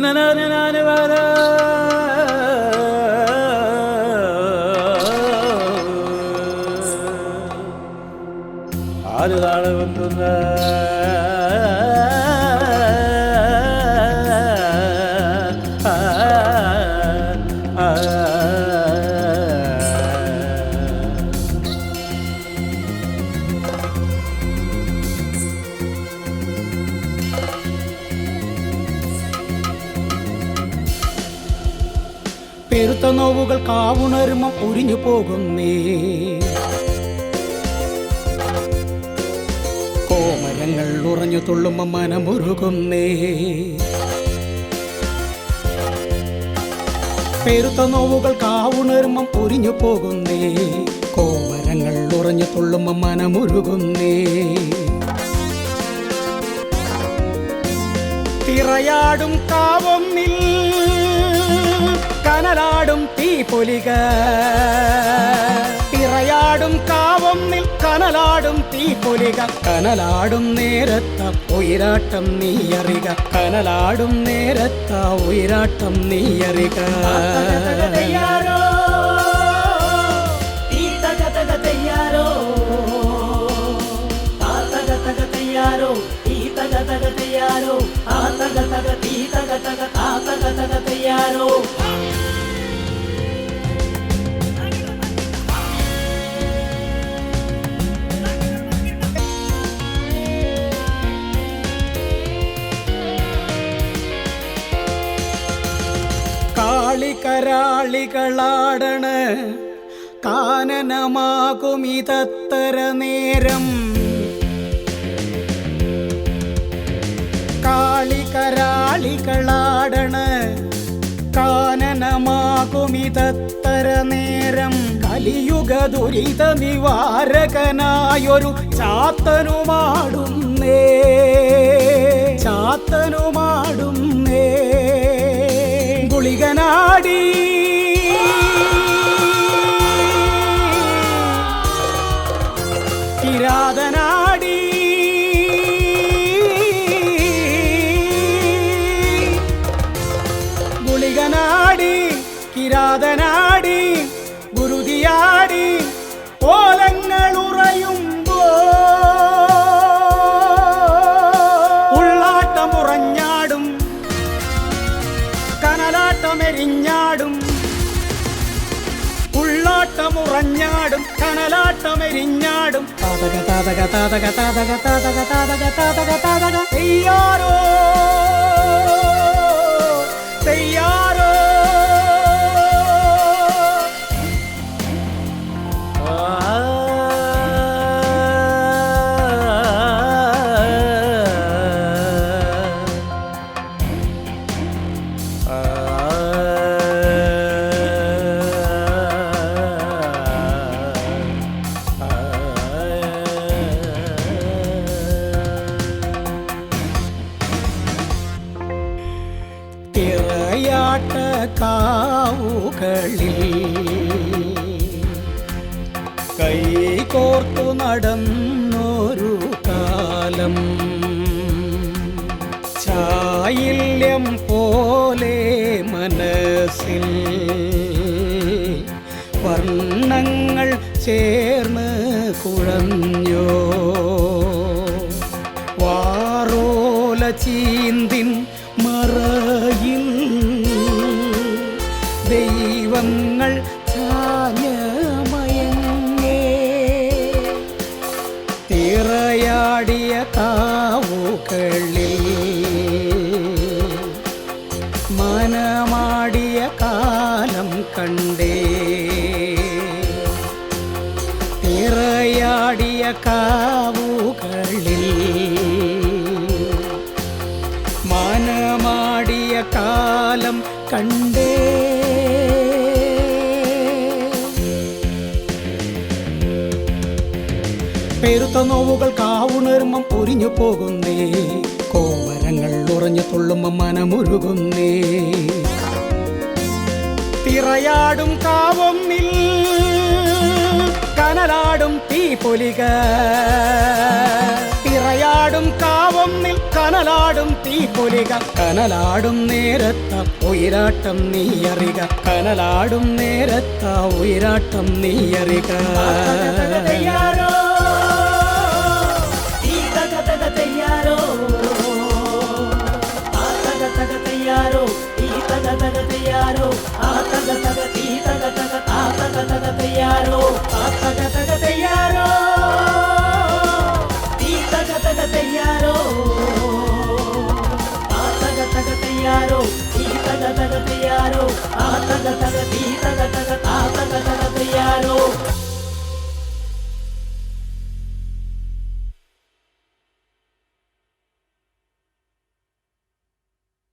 na na na na na പെരുത്ത നോവുകൾ കാവുണരുമം ഉരിഞ്ഞു പോകുന്നേ. കോമരങ്ങൾ ഉറഞ്ഞു തുള്ളുമ്പ മനമുരുകുന്നേ. പെരുത്ത നോവുകൾ കാവുണരുമം പൊരിഞ്ഞു പോകുന്നേ. കോമരങ്ങൾ ഉറഞ്ഞു തുള്ളുമ്പ മനമുരുകുന്നേ. തിറയാടും കാവൊന്നിൽ കനലാടും തീപൊലിക ഇറയാടും നിൽ കനലാടും തീപൊലിക കനലാടും നേരത്ത ഉയരാട്ടം നീയറിക. കനലാടും നേരത്ത ഉയരാട്ടം നീയറിക. ആ തക തക തീ തക തക ആ തക തക തയ്യാറോ കാളികരാളികളാടണ്. കാനനമാകും ഇതത്തര നേരം. കാളികരാളികളാടണ്. കാനനമാകും ഇതത്തര നേരം. കലിയുഗ ദുരിത നിവാരകനായൊരു ചാത്തനുമാടുന്നേ. ചാത്തനുമാടുന്നേ. பொலிக நாடி. கிராத நாடி. குளிக நாடி கிராத நாடி குருதியாடி கோலங்கள் உறையும் போ. കനലാട്ടമെരിഞ്ഞാടും താതക താതക താതക താതക താതക താതക താതക താതക തെയ്യാറോ തിറയാട്ട കാവുകളിൽ കൈ കോർത്തു നടന്നൊരു കാലം. ചായില്യം പോലെ മനസ്സിൽ വർണങ്ങൾ ചേർന്ന് കുഴഞ്ഞോ ദൈവങ്ങൾ ചാഞ്ഞമയങ്ങേ തിറയാടിയ കാവുകളിൽ മനമാടിയ കാലം കണ്ടേ. തിറയാടിയ കാവുകളിൽ മനമാടിയ കാലം കണ്ടേ. പെരുത്ത നോവുകൾ കാവുണർമ്മം പൊരിഞ്ഞു പോകുന്നേ കോമരങ്ങൾ ഉറഞ്ഞു തുള്ളുമ്പം മനമുരുകുന്നേ തിറയാടും കാവൊന്നിൽ കനലാടും തീപൊലിക തിറയാടും കാവൊന്നിൽ കന കനലാടും തീപൊലിക കനലാടും നേരത്ത ഉയരാട്ടം നീയറിക കനലാടും നേരത്ത ഉയരാട്ടം നീയറിക తయారో ఆ తగ తగ తయారో ఈ తగ తగ తయారో ఆ తగ తగ తీ తగ తగ ఆ తగ తగ తయారో ఆ తగ తగ తగ తగ తగ తగ తగ తగ తగ తగ తగ